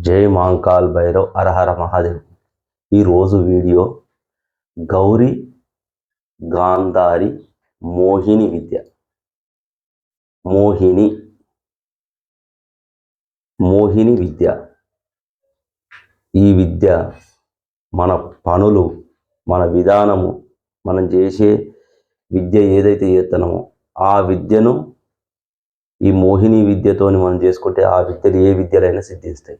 జై మాంకాల్ భైరవ్ అరహర మహాదేవ్. ఈరోజు వీడియో గౌరీ గాంధారి మోహిని విద్య. మోహిని. మోహిని విద్య. ఈ విద్య మన పనులు మన విధానము మనం చేసే విద్య ఏదైతే చేస్తున్నామో ఆ విద్యను ఈ మోహిని విద్యతోని మనం చేసుకుంటే ఆ విద్యలు ఏ విద్యలైనా సిద్ధిస్తాయి.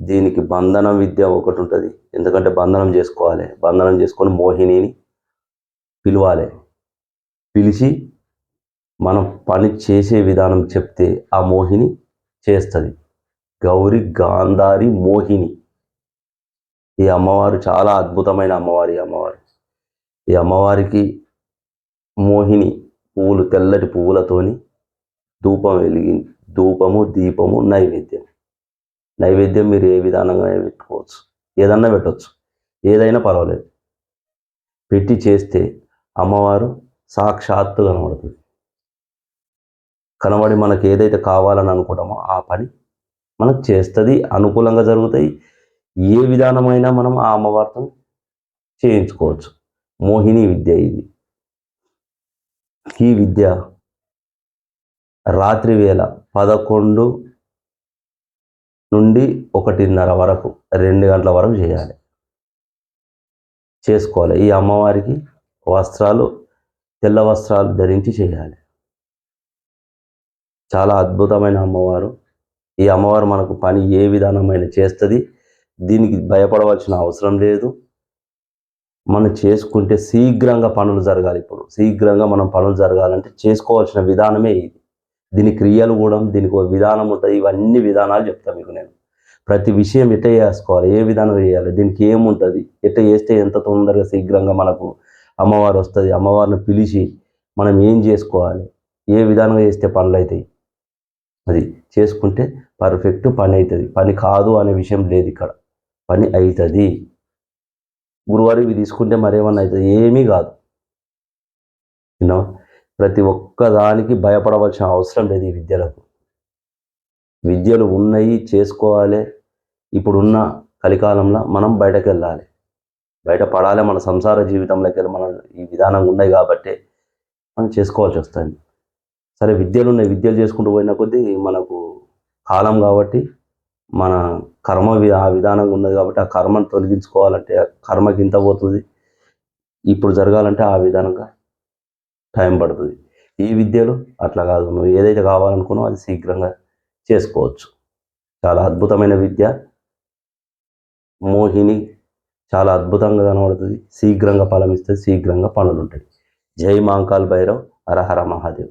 దీనికి బంధనం విద్య ఒకటి ఉంటుంది. ఎందుకంటే బంధనం చేసుకోవాలి. బంధనం చేసుకొని మోహినిని పిలవాలి. పిలిచి మనం పని చేసే విధానం చెప్తే ఆ మోహిని చేస్తుంది. గౌరి గాంధారి మోహిని. ఈ అమ్మవారు చాలా అద్భుతమైన అమ్మవారి అమ్మవారు. ఈ అమ్మవారికి మోహిని పువ్వులు తెల్లటి పువ్వులతోని ధూపం వెలిగి ధూపము దీపము నైవేద్యం. నైవేద్యం మీరు ఏ విధానంగా పెట్టుకోవచ్చు? ఏదన్నా పెట్టవచ్చు ఏదైనా పర్వాలేదు. పెట్టి చేస్తే అమ్మవారు సాక్షాత్తు కనబడుతుంది. కనబడి మనకు ఏదైతే కావాలని అనుకుంటామో ఆ పని మనకు చేస్తుంది. అనుకూలంగా జరుగుతాయి. ఏ విధానమైనా మనం ఆ అమ్మవారితో చేయించుకోవచ్చు. మోహిని విద్య ఇది. ఈ విద్య రాత్రి వేళ పదకొండు నుండి ఒకటిన్నర వరకు రెండు గంటల వరకు చేయాలి. చేసుకోవాలి. ఈ అమ్మవారికి వస్త్రాలు తెల్ల వస్త్రాలు ధరించి చేయాలి. చాలా అద్భుతమైన అమ్మవారు. ఈ అమ్మవారు మనకు పని ఏ విధానమైన చేస్తుంది దీనికి భయపడవలసిన అవసరం లేదు. మనం చేసుకుంటే శీఘ్రంగా పనులు జరగాలి ఇప్పుడు. శీఘ్రంగా మనం పనులు జరగాలంటే చేసుకోవాల్సిన విధానమే ఇది. దీని క్రియలు కూడా దీనికి ఒక విధానం ఉంటుంది. ఇవన్నీ విధానాలు చెప్తాం ప్రతి విషయం ఎట్ట చేసుకోవాలి? ఏ విధానం చేయాలి? దీనికి ఏముంటుంది? ఎట్ట చేస్తే ఎంత తొందరగా శీఘ్రంగా మనకు అమ్మవారు వస్తుంది? అమ్మవారిని పిలిచి మనం ఏం చేసుకోవాలి? ఏ విధానంగా చేస్తే పనులు అవుతాయి అది చేసుకుంటే పర్ఫెక్ట్ పని అవుతుంది పని కాదు అనే విషయం లేదు ఇక్కడ. పని అవుతుంది గురువారం ఇవి తీసుకుంటే మరేమన్నా అవుతుంది ఏమీ కాదు. యూనో ప్రతి ఒక్క దానికి భయపడవలసిన అవసరం లేదు ఈ విద్యలకు. విద్యలు ఉన్నాయి చేసుకోవాలి. ఇప్పుడున్న కలికాలంలో మనం బయటకు వెళ్ళాలి బయట పడాలి మన సంసార జీవితంలోకి వెళ్ళి మనం ఈ విధానం ఉన్నాయి కాబట్టి మనం చేసుకోవాల్సి వస్తుంది. సరే విద్యలు ఉన్నాయి. విద్యలు చేసుకుంటూ పోయిన కొద్దీ మనకు కాలం కాబట్టి మన కర్మ ఆ విధానంగా ఉన్నది కాబట్టి ఆ కర్మను తొలగించుకోవాలంటే ఆ కర్మకి ఇంత పోతుంది. ఇప్పుడు జరగాలంటే ఆ విధానంగా టైం పడుతుంది. ఈ విద్యలు అట్లా కాదు. నువ్వు ఏదైతే కావాలనుకున్నావు అది శీఘ్రంగా చేసుకోవచ్చు. చాలా అద్భుతమైన విద్య. మోహిని చాలా అద్భుతంగా కనబడుతుంది. శీఘ్రంగా ఫలం ఇస్తుంది శీఘ్రంగా పనులు ఉంటాయి జై మాంకాల్ భైరవ్. హర హర మహాదేవ్.